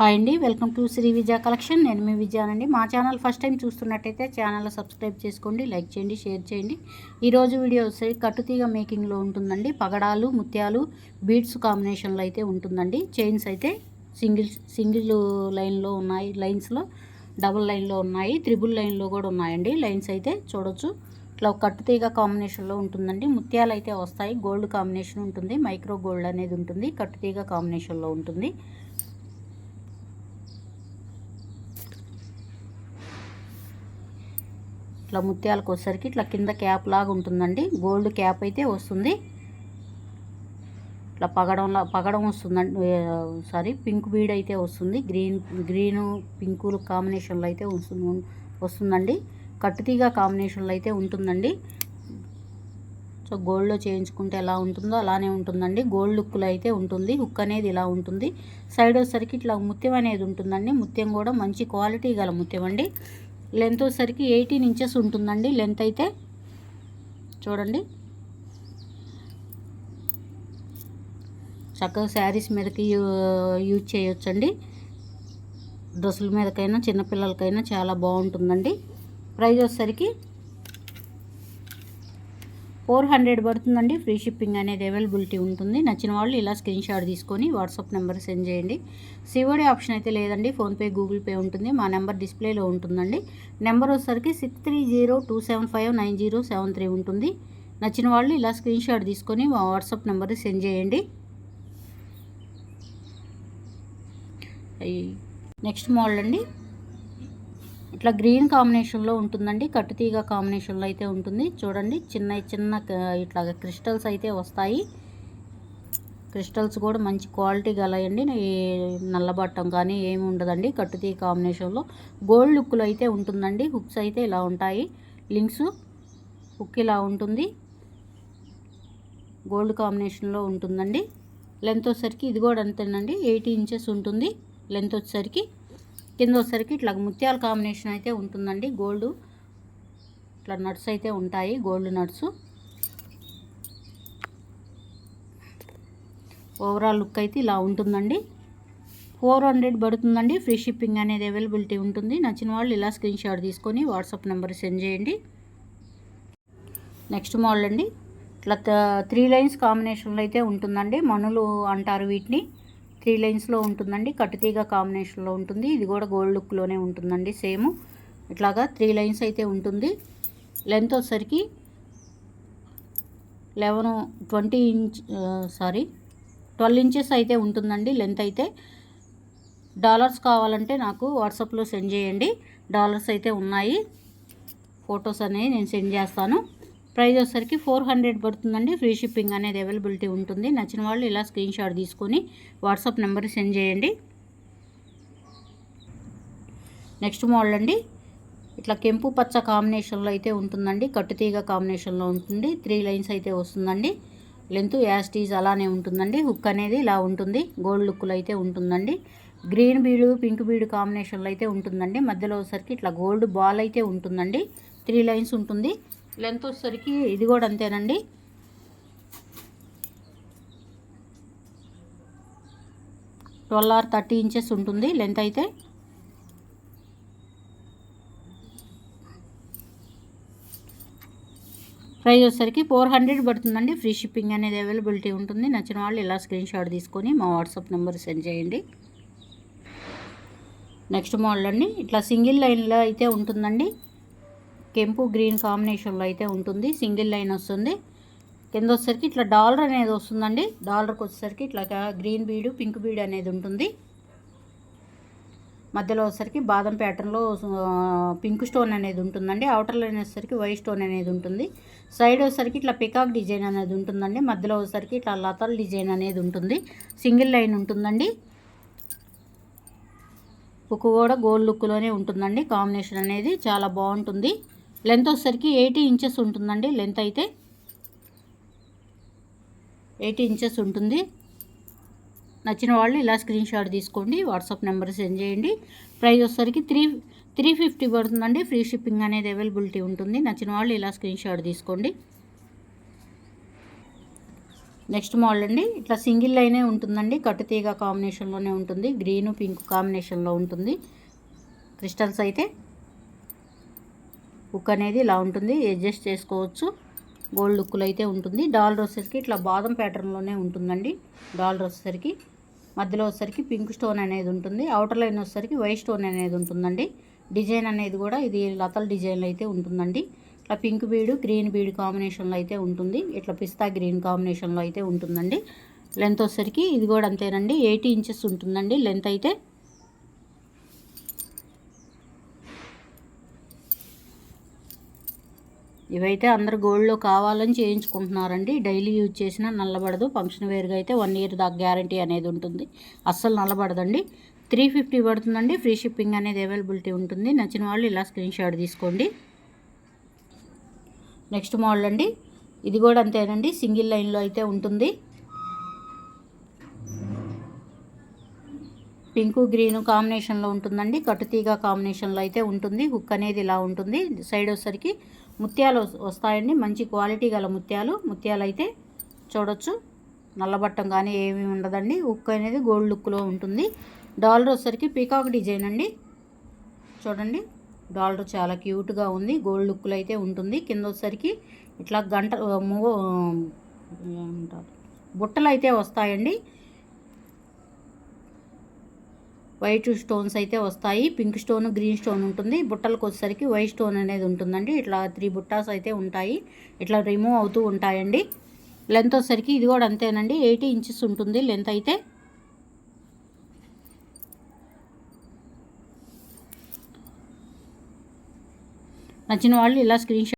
Hi అండి welcome to Sri Vijaya collection. నేను మీ విజయానండి. మా ఛానల్ ఫస్ట్ టైం చూస్తున్నట్టయితే ఛానల్ సబ్స్క్రైబ్ చేసుకోండి లైక్ చేయండి షేర్ చేయండి. ఈరోజు వీడియో వచ్చి కట్టుతీగ మేకింగ్లో ఉంటుందండి. పగడాలు ముత్యాలు బీడ్స్ కాంబినేషన్లో అయితే ఉంటుందండి. చైన్స్ అయితే సింగిల్ సింగిల్ లైన్లో ఉన్నాయి లైన్స్లో డబుల్ లైన్లో ఉన్నాయి త్రిబుల్ లైన్లో కూడా ఉన్నాయండి. లైన్స్ అయితే చూడొచ్చు. ఇట్లా కట్టుతీగ కాంబినేషన్లో ఉంటుందండి. ముత్యాలు అయితే వస్తాయి గోల్డ్ కాంబినేషన్ ఉంటుంది మైక్రో గోల్డ్ అనేది ఉంటుంది కట్టుతీగ కాంబినేషన్లో ఉంటుంది. ఇట్లా ముత్యాలకు వచ్చేసరికి ఇట్లా కింద క్యాప్ లాగా ఉంటుందండి. గోల్డ్ క్యాప్ అయితే వస్తుంది. ఇట్లా పగడంలా పగడం వస్తుందండి. సారీ పింక్ బీడ్ అయితే వస్తుంది. గ్రీన్ గ్రీను పింకులు కాంబినేషన్లో అయితే వస్తుంది వస్తుందండి. కట్టుతీగ కాంబినేషన్లో అయితే ఉంటుందండి. సో గోల్డ్లో చేయించుకుంటే ఎలా ఉంటుందో అలానే ఉంటుందండి. గోల్డ్ లుక్లో అయితే ఉంటుంది. హుక్ అనేది ఇలా ఉంటుంది. సైడ్ వచ్చేసరికి ఇట్లా ముత్యం అనేది ఉంటుందండి. ముత్యం కూడా మంచి క్వాలిటీ గల ముత్యం అండి. లెంత్ వచ్చేసరికి ఎయిటీన్ ఇంచెస్ ఉంటుందండి. లెంత్ అయితే చూడండి. చక్కగా శారీస్ మీదకి యూజ్ చేయొచ్చండి. డ్రెస్సుల మీదకైనా చిన్నపిల్లలకైనా చాలా బాగుంటుందండి. ప్రైజ్ వచ్చేసరికి ఫోర్ హండ్రెడ్ పడుతుందండి. ఫ్రీ షిప్పింగ్ అనేది అవైలబిలిటీ ఉంటుంది. నచ్చిన వాళ్ళు ఇలా స్క్రీన్ షాట్ తీసుకొని వాట్సాప్ నెంబర్ సెండ్ చేయండి. సివోడి ఆప్షన్ అయితే లేదండి. ఫోన్పే గూగుల్ పే ఉంటుంది. మా నెంబర్ డిస్ప్లేలో ఉంటుందండి. నెంబర్ వచ్చేసరికి six three zero two seven five nine zero seven three ఉంటుంది. నచ్చిన వాళ్ళు ఇలా స్క్రీన్ షాట్ తీసుకొని మా వాట్సాప్ నెంబర్ సెండ్ చేయండి. నెక్స్ట్ మోడల్ అండి. ఇట్లా గ్రీన్ కాంబినేషన్లో ఉంటుందండి కట్టుతీగ కాంబినేషన్లో అయితే ఉంటుంది. చూడండి చిన్న చిన్న ఇట్లా క్రిస్టల్స్ అయితే వస్తాయి. క్రిస్టల్స్ కూడా మంచి క్వాలిటీ గలయండి. నల్లబట్టం కానీ ఏమి ఉండదండి కట్టుతీగ కాంబినేషన్లో. గోల్డ్ లుక్లో అయితే ఉంటుందండి హుక్స్ అయితే ఇలా ఉంటాయి. లింక్స్ హుక్ ఇలా ఉంటుంది. గోల్డ్ కాంబినేషన్లో ఉంటుందండి. లెంత్ వచ్చేసరికి ఇది కూడా అంతేనండి ఎయిటీ ఇంచెస్ ఉంటుంది. లెంత్ వచ్చేసరికి కింద వచ్చేసరికి ఇట్లా ముత్యాల కాంబినేషన్ అయితే ఉంటుందండి. గోల్డ్ ఇట్లా నట్స్ అయితే ఉంటాయి. గోల్డ్ నట్స్ ఓవరాల్ లుక్ అయితే ఇలా ఉంటుందండి. ఫోర్ హండ్రెడ్ పడుతుందండి. ఫ్రీ షిప్పింగ్ అనేది అవైలబిలిటీ ఉంటుంది. నచ్చిన వాళ్ళు ఇలా స్క్రీన్ షాట్ తీసుకొని వాట్సాప్ నెంబర్ సెండ్ చేయండి. నెక్స్ట్ మోడల్ అండి. ఇట్లా త్రీ లైన్స్ కాంబినేషన్లో అయితే ఉంటుందండి. మనులు అంటారు వీటిని. త్రీ లైన్స్లో ఉంటుందండి. కట్టుతీగ కాంబినేషన్లో ఉంటుంది. ఇది కూడా గోల్డ్ లుక్లోనే ఉంటుందండి సేమ్. ఇట్లాగా త్రీ లైన్స్ అయితే ఉంటుంది. లెంత్ వచ్చేసరికి eleven twenty inch sorry twelve inches అయితే ఉంటుందండి లెంత్ అయితే. డాలర్స్ కావాలంటే నాకు వాట్సాప్లో సెండ్ చేయండి. డాలర్స్ అయితే ఉన్నాయి. ఫొటోస్ అనేవి నేను సెండ్ చేస్తాను. ప్రైస్ వచ్చేసరికి ఫోర్ హండ్రెడ్ పడుతుందండి. ఫ్రీ షిప్పింగ్ అనేది అవైలబిలిటీ ఉంటుంది. నచ్చిన వాళ్ళు ఇలా స్క్రీన్ షాట్ తీసుకొని వాట్సాప్ నెంబర్ సెండ్ చేయండి. నెక్స్ట్ మోడల్ అండి. ఇట్లా కెంపు పచ్చ కాంబినేషన్లో అయితే ఉంటుందండి. కట్టుతీగ కాంబినేషన్లో ఉంటుంది. త్రీ లైన్స్ అయితే వస్తుందండి. లెంత్ యాస్టీజ్ అలానే ఉంటుందండి. హుక్ అనేది ఇలా ఉంటుంది. గోల్డ్ లుక్లో అయితే ఉంటుందండి. గ్రీన్ బీడు పింక్ బీడు కాంబినేషన్లో అయితే ఉంటుందండి. మధ్యలో వచ్చేసరికి ఇట్లా గోల్డ్ బాల్ అయితే ఉంటుందండి. త్రీ లైన్స్ ఉంటుంది. లెంత్ వచ్చేసరికి ఇది కూడా అంతేనండి. ట్వెల్వ్ ఆర్ థర్టీ ఇంచెస్ ఉంటుంది లెంత్ అయితే. ప్రైస్ వచ్చేసరికి ఫోర్ హండ్రెడ్ పడుతుందండి. ఫ్రీ షిప్పింగ్ అనేది అవైలబిలిటీ ఉంటుంది. నచ్చిన వాళ్ళు ఇలా స్క్రీన్ షాట్ తీసుకొని మా వాట్సాప్ నెంబర్ సెండ్ చేయండి. నెక్స్ట్ మోడల్ అండి. ఇట్లా సింగిల్ లైన్లో అయితే ఉంటుందండి. కెంపు గ్రీన్ కాంబినేషన్లో అయితే ఉంటుంది. సింగిల్ లైన్ వస్తుంది. కింద వచ్చేసరికి ఇట్లా డాలర్ అనేది వస్తుందండి. డాలర్కి వచ్చేసరికి ఇట్లా గ్రీన్ బీడు పింక్ బీడ్ అనేది ఉంటుంది. మధ్యలో వచ్చేసరికి బాదం ప్యాటర్న్లో పింక్ స్టోన్ అనేది ఉంటుందండి. అవుటర్ లైన్ వచ్చేసరికి వైట్ స్టోన్ అనేది ఉంటుంది. సైడ్ వచ్చేసరికి ఇట్లా పికాక్ డిజైన్ అనేది ఉంటుందండి. మధ్యలో వచ్చేసరికి ఇట్లా లతల్ డిజైన్ అనేది ఉంటుంది. సింగిల్ లైన్ ఉంటుందండి. బుక్ కూడా గోల్డ్ లుక్లోనే ఉంటుందండి. కాంబినేషన్ అనేది చాలా బాగుంటుంది. లెంత్ వచ్చేసరికి ఎయిటీ ఇంచెస్ ఉంటుందండి. లెంత్ అయితే ఎయిటీ ఇంచెస్ ఉంటుంది. నచ్చిన వాళ్ళు ఇలా స్క్రీన్ షాట్ తీసుకోండి. వాట్సాప్ నెంబర్ సెండ్ చేయండి. ప్రైస్ వచ్చేసరికి త్రీ త్రీ ఫిఫ్టీ పడుతుందండి. ఫ్రీ షిప్పింగ్ అనేది అవైలబిలిటీ ఉంటుంది. నచ్చిన వాళ్ళు ఇలా స్క్రీన్ షాట్ తీసుకోండి. నెక్స్ట్ మోడల్ అండి. ఇట్లా సింగిల్ లైనే ఉంటుందండి. కట్టుతీగ కాంబినేషన్లోనే ఉంటుంది. గ్రీను పింక్ కాంబినేషన్లో ఉంటుంది. క్రిస్టల్స్ అయితే హుక్ అనేది ఇలా ఉంటుంది. అడ్జస్ట్ చేసుకోవచ్చు. గోల్డ్ లుక్లో అయితే ఉంటుంది. డాలర్ వచ్చేసరికి ఇట్లా బాదం ప్యాటర్న్లోనే ఉంటుందండి. డాలర్ వచ్చేసరికి మధ్యలో వచ్చేసరికి పింక్ స్టోన్ అనేది ఉంటుంది. అవుటర్ లైన్ వచ్చేసరికి వైట్ స్టోన్ అనేది ఉంటుందండి. డిజైన్ అనేది కూడా ఇది లతల్ డిజైన్లో అయితే ఉంటుందండి. ఇట్లా పింక్ బీడు గ్రీన్ బీడ్ కాంబినేషన్లో అయితే ఉంటుంది. ఇట్లా పిస్తా గ్రీన్ కాంబినేషన్లో అయితే ఉంటుందండి. లెంత్ వచ్చేసరికి ఇది కూడా అంతేనండి. ఎయిటీ ఇంచెస్ ఉంటుందండి. లెంత్ అయితే ఇవైతే అందరు గోల్డ్లో కావాలని చేయించుకుంటున్నారండి. డైలీ యూజ్ చేసినా నల్లబడదు. ఫంక్షన్ వేర్గా అయితే వన్ ఇయర్ దాకా గ్యారంటీ అనేది ఉంటుంది. అస్సలు నల్లబడదండి. త్రీ ఫిఫ్టీ పడుతుందండి. ఫ్రీ షిప్పింగ్ అనేది అవైలబిలిటీ ఉంటుంది. నచ్చిన వాళ్ళు ఇలా స్క్రీన్ షాట్ తీసుకోండి. నెక్స్ట్ మోడల్ అండి. ఇది కూడా అంతేనండి. సింగిల్ లైన్లో అయితే ఉంటుంది. పింకు గ్రీన్ కాంబినేషన్లో ఉంటుందండి. కట్టుతీగ కాంబినేషన్లో అయితే ఉంటుంది. హుక్ అనేది ఇలా ఉంటుంది. సైడ్ వచ్చేసరికి ముత్యాలు వస్తాయండి. మంచి క్వాలిటీ గల ముత్యాలు. ముత్యాలు అయితే చూడొచ్చు. నల్లబట్టం కానీ ఏమీ ఉండదండి. హుక్ అనేది గోల్డ్ లుక్లో ఉంటుంది. డాలర్ వచ్చేసరికి పీకాక్ డిజైన్ అండి. చూడండి. డాలర్ చాలా క్యూట్గా ఉంది. గోల్డ్ లుక్లో అయితే ఉంటుంది. కింద వచ్చేసరికి ఇట్లా గంట ఏమంటారు? బుట్టలు అయితే వస్తాయండి. వైట్ స్టోన్స్ అయితే వస్తాయి. పింక్ స్టోన్ గ్రీన్ స్టోన్ ఉంటుంది. బుట్టలకు వచ్చేసరికి వైట్ స్టోన్ అనేది ఉంటుందండి. ఇట్లా త్రీ బుట్టాస్ అయితే ఉంటాయి. ఇట్లా రిమూవ్ అవుతూ ఉంటాయండి. లెంత్ వచ్చేసరికి ఇది కూడా అంతేనండి. ఎయిటీ ఇంచెస్ ఉంటుంది లెంత్ అయితే. నచ్చిన వాళ్ళు ఇలా స్క్రీన్